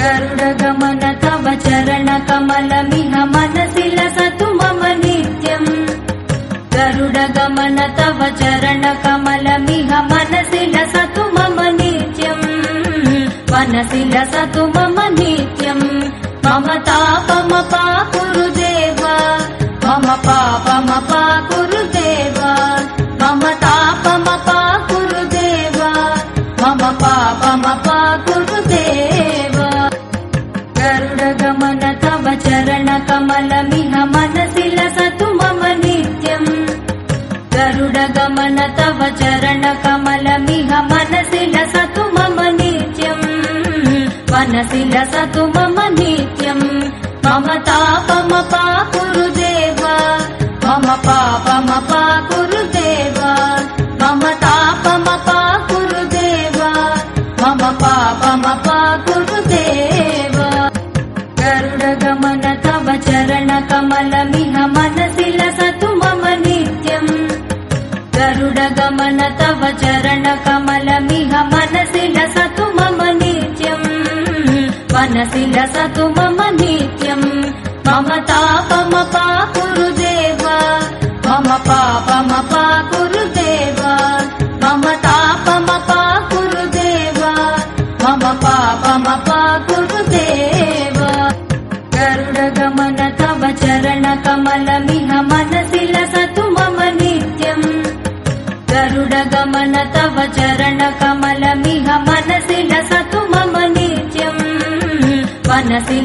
गरुडगमन तव चरणकमलमिह मनसि लसतु मम नित्यम्। गरुडगमन तव चरणकमलमिह मनसि लसतु मम नित्यम्। मनसि लसतु मम नित्यम्। मम तापमपा चरणकमलमिह मनसि लसतु मम नित्यम्। गरुडगमन तव चरणकमलमिह मनसि लसतु मम नित्यम्। मनसि लसतु मम नित्यम्। मम तापमपा कुरुदेव। मम पापमपा कुरुदेव। मम तापमपा कुरुदेव। मम पापमपा कुरुदेव गरुडगमन तव चरणकमलमिह मनसि लसतु मम नित्यम्। गरुडगमन तव चरणकमलमिह मनसि लसतु मम नित्यम्। मनसि लसतु मम नित्यम्। मम तापमपा चरणकमलमिह मनसि लसतु मम नित्यम् गरुडगमन तव चरणकमलमिह मनसि लसतु मम नित्यम् मनसि